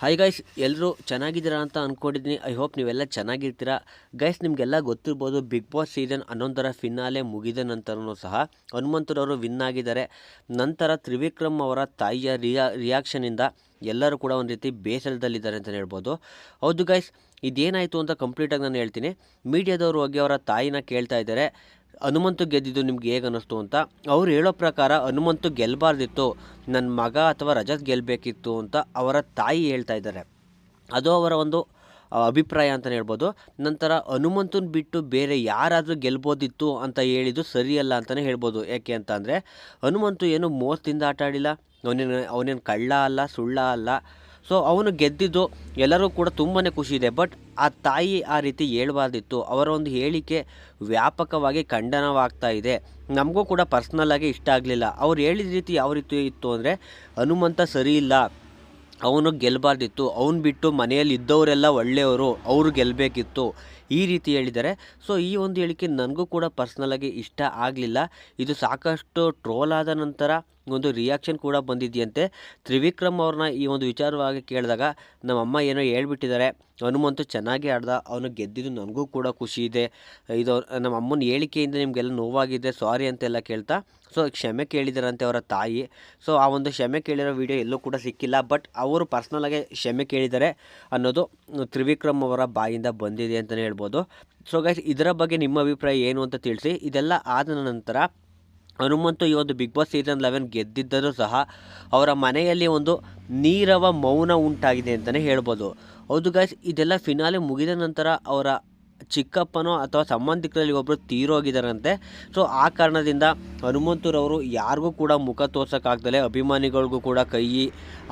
Hi guys ಎಲ್ಲರೂ ಚೆನ್ನಾಗಿದ್ದೀರಾ ಅಂತ ಅಂದ್ಕೊಂಡಿದ್ದೀನಿ ಐ ಹೋಪ್ ನೀವೆಲ್ಲ ಚೆನ್ನಾಗಿರ್ತೀರಾ. ಗೈಸ್ ನಿಮಗೆಲ್ಲ ಗೊತ್ತಿರ್ಬೋದು ಬಿಗ್ ಬಾಸ್ ಸೀಸನ್ ಹನ್ನೊಂದರ ಫಿನಾಲೆ ಮುಗಿದ ನಂತರನೂ ಸಹ ಹನುಮಂತರವರು ವಿನ್ ಆಗಿದ್ದಾರೆ. ನಂತರ ತ್ರಿವಿಕ್ರಮ್ ಅವರ ತಾಯಿಯ ರಿಯಾ ರಿಯಾಕ್ಷನಿಂದ ಎಲ್ಲರೂ ಕೂಡ ಒಂದು ರೀತಿ ಬೇಸರದಲ್ಲಿದ್ದಾರೆ ಅಂತಲೇ ಹೇಳ್ಬೋದು. ಹೌದು ಗೈಸ್ ಇದೇನಾಯಿತು ಅಂತ ಕಂಪ್ಲೀಟಾಗಿ ನಾನು ಹೇಳ್ತೀನಿ. ಮೀಡಿಯಾದವರು ಹೋಗಿ ಅವರ ತಾಯಿನ ಕೇಳ್ತಾ ಇದ್ದಾರೆ. ಹನುಮಂತು ಗೆದ್ದಿದ್ದು ನಿಮ್ಗೆ ಹೇಗೆ ಅನ್ನಿಸ್ತು ಅಂತ. ಅವ್ರು ಹೇಳೋ ಪ್ರಕಾರ ಹನುಮಂತು ಗೆಲ್ಲಬಾರ್ದಿತ್ತು ನನ್ನ ಮಗ ಅಥವಾ ರಜತ್ ಗೆಲ್ಲಬೇಕಿತ್ತು ಅಂತ ಅವರ ತಾಯಿ ಹೇಳ್ತಾ ಇದ್ದಾರೆ. ಅದು ಅವರ ಒಂದು ಅಭಿಪ್ರಾಯ ಅಂತಲೇ ಹೇಳ್ಬೋದು. ನಂತರ ಹನುಮಂತನ ಬಿಟ್ಟು ಬೇರೆ ಯಾರಾದರೂ ಗೆಲ್ಬೋದಿತ್ತು ಅಂತ ಹೇಳಿದ್ದು ಸರಿಯಲ್ಲ ಅಂತಲೇ ಹೇಳ್ಬೋದು. ಯಾಕೆ ಅಂತ ಅಂದರೆ, ಹನುಮಂತು ಏನು ಮೋಸದಿಂದ ಆಟ ಆಡಿಲ್ಲ, ಅವನೇನು ಅವನೇನು ಕಳ್ಳ ಅಲ್ಲ, ಸುಳ್ಳ ಅಲ್ಲ ಸೊ ಅವನು ಗೆದ್ದಿದ್ದು ಎಲ್ಲರೂ ಕೂಡ ತುಂಬಾ ಖುಷಿ ಇದೆ. ಬಟ್ ಆ ತಾಯಿ ಆ ರೀತಿ ಹೇಳ್ಬಾರ್ದಿತ್ತು. ಅವರ ಒಂದು ಹೇಳಿಕೆ ವ್ಯಾಪಕವಾಗಿ ಖಂಡನವಾಗ್ತಾ ಇದೆ. ನಮಗೂ ಕೂಡ ಪರ್ಸ್ನಲ್ಲಾಗಿ ಇಷ್ಟ ಆಗಲಿಲ್ಲ. ಅವ್ರು ಹೇಳಿದ ರೀತಿ ಯಾವ ರೀತಿ ಇತ್ತು ಅಂದರೆ, ಹನುಮಂತ ಸರಿ ಇಲ್ಲ. ಅವನು ಗೆಲ್ಲಬಾರ್ದಿತ್ತು ಅವನು ಬಿಟ್ಟು ಮನೆಯಲ್ಲಿ ಇದ್ದವರೆಲ್ಲ ಒಳ್ಳೆಯವರು. ಅವರು ಗೆಲ್ಲಬೇಕಿತ್ತು ಈ ರೀತಿ ಹೇಳಿದ್ದಾರೆ. ಸೊ ಈ ಒಂದು ಹೇಳಿಕೆ ನನಗೂ ಕೂಡ ಪರ್ಸ್ನಲ್ಲಾಗಿ ಇಷ್ಟ ಆಗಲಿಲ್ಲ. ಇದು ಸಾಕಷ್ಟು ಟ್ರೋಲ್ ಆದ ನಂತರ ಒಂದು ರಿಯಾಕ್ಷನ್ ಕೂಡ ಬಂದಿದೆಯಂತೆ. ತ್ರಿವಿಕ್ರಮ್ ಅವ್ರನ್ನ ಈ ಒಂದು ವಿಚಾರವಾಗಿ ಕೇಳಿದಾಗ ನಮ್ಮಮ್ಮ ಏನೋ ಹೇಳ್ಬಿಟ್ಟಿದ್ದಾರೆ. ಹನುಮಂತು ಚೆನ್ನಾಗಿ ಆಡ್ದ, ಅವನು ಗೆದ್ದಿದ್ದು ನನಗೂ ಕೂಡ ಖುಷಿ ಇದೆ. ಇದು ನಮ್ಮ ಅಮ್ಮನ ಹೇಳಿಕೆಯಿಂದ ನಿಮಗೆಲ್ಲ ನೋವಾಗಿದೆ ಸಾರಿ ಅಂತೆಲ್ಲ ಕೇಳ್ತಾ ಸೊ ಕ್ಷಮೆ ಕೇಳಿದಾರಂತೆ ಅವರ ತಾಯಿ. ಸೊ ಆ ಒಂದು ಕ್ಷಮೆ ಕೇಳಿರೋ ವಿಡಿಯೋ ಎಲ್ಲೂ ಕೂಡ ಸಿಕ್ಕಿಲ್ಲ ಬಟ್ ಅವರು ಪರ್ಸ್ನಲಾಗೆ ಕ್ಷಮೆ ಕೇಳಿದ್ದಾರೆ ಅನ್ನೋದು ತ್ರಿವಿಕ್ರಮ್ ಅವರ ಬಾಯಿಂದ ಬಂದಿದೆ ಅಂತಲೇ ಹೇಳ್ಬೋದು. ಸೊ ಗೈಸ್ ಇದರ ಬಗ್ಗೆ ನಿಮ್ಮ ಅಭಿಪ್ರಾಯ ಏನು ಅಂತ ತಿಳಿಸಿ. ಇದೆಲ್ಲ ಆದ ನಂತರ ಹನುಮಂತು ಈ ಒಂದು ಬಿಗ್ ಬಾಸ್ ಸೀಸನ್ ಲೆವೆನ್ ಗೆದ್ದಿದ್ದರೂ ಸಹ ಅವರ ಮನೆಯಲ್ಲಿ ಒಂದು ನೀರವ ಮೌನ ಉಂಟಾಗಿದೆ ಅಂತಲೇ ಹೇಳ್ಬೋದು. ಹೌದು ಗಾಯ್ಸ್ ಇದೆಲ್ಲ ಫಿನಾಲೆ ಮುಗಿದ ನಂತರ ಅವರ ಚಿಕ್ಕಪ್ಪನೋ ಅಥವಾ ಸಂಬಂಧಿಕರಲ್ಲಿ ಒಬ್ಬರು ತೀರೋಗಿದ್ದಾರಂತೆ. ಸೊ ಆ ಕಾರಣದಿಂದ ಹನುಮಂತೂರವರು ಯಾರಿಗೂ ಕೂಡ ಮುಖ ತೋರ್ಸೋಕ್ಕಾಗ್ದಲೆ, ಅಭಿಮಾನಿಗಳಿಗೂ ಕೂಡ ಕೈ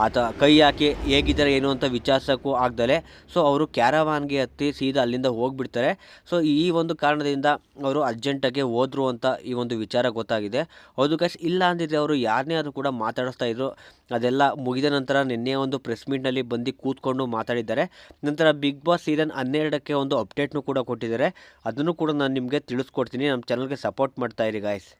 ಅಥವಾ ಕೈ ಹಾಕಿ ಹೇಗಿದ್ದಾರೆ ಏನು ಅಂತ ವಿಚಾರಿಸೋಕ್ಕೂ ಆಗ್ದಲೆ. ಸೊ ಅವರು ಕ್ಯಾರವಾನ್ಗೆ ಹತ್ತಿ ಸೀದಾ ಅಲ್ಲಿಂದ ಹೋಗಿಬಿಡ್ತಾರೆ. ಸೊ ಈ ಒಂದು ಕಾರಣದಿಂದ ಅವರು ಅರ್ಜೆಂಟಾಗಿ ಹೋದರು ಅಂತ ಈ ಒಂದು ವಿಚಾರ ಗೊತ್ತಾಗಿದೆ. ಹೌದು ಕಸ್ ಇಲ್ಲ ಅಂದಿದ್ರೆ ಅವರು ಯಾರನ್ನೇ ಆದರೂ ಕೂಡ ಮಾತಾಡಿಸ್ತಾ ಇದ್ರು. ಅದೆಲ್ಲ ಮುಗಿದ ನಂತರ ನಿನ್ನೆ ಒಂದು ಪ್ರೆಸ್ ಮೀಟ್ನಲ್ಲಿ ಬಂದು ಕೂತ್ಕೊಂಡು ಮಾತಾಡಿದ್ದಾರೆ. ನಂತರ ಬಿಗ್ ಬಾಸ್ ಸೀಸನ್ ಹನ್ನೆರಡಕ್ಕೆ ಒಂದು ಅಪ್ಡೇಟ್ನು ಕೂಡ ಕೊಟ್ಟಿದ್ದಾರೆ. ಅದನ್ನು ಕೂಡ ನಾನು ನಿಮಗೆ ತಿಳಿಸ್ಕೊಡ್ತೀನಿ. ನಮ್ಮ ಚಾನಲ್ಗೆ ಸಪೋರ್ಟ್ ಮಾಡ್ತಾ ಇರಿ ಗಾಯ್ಸ್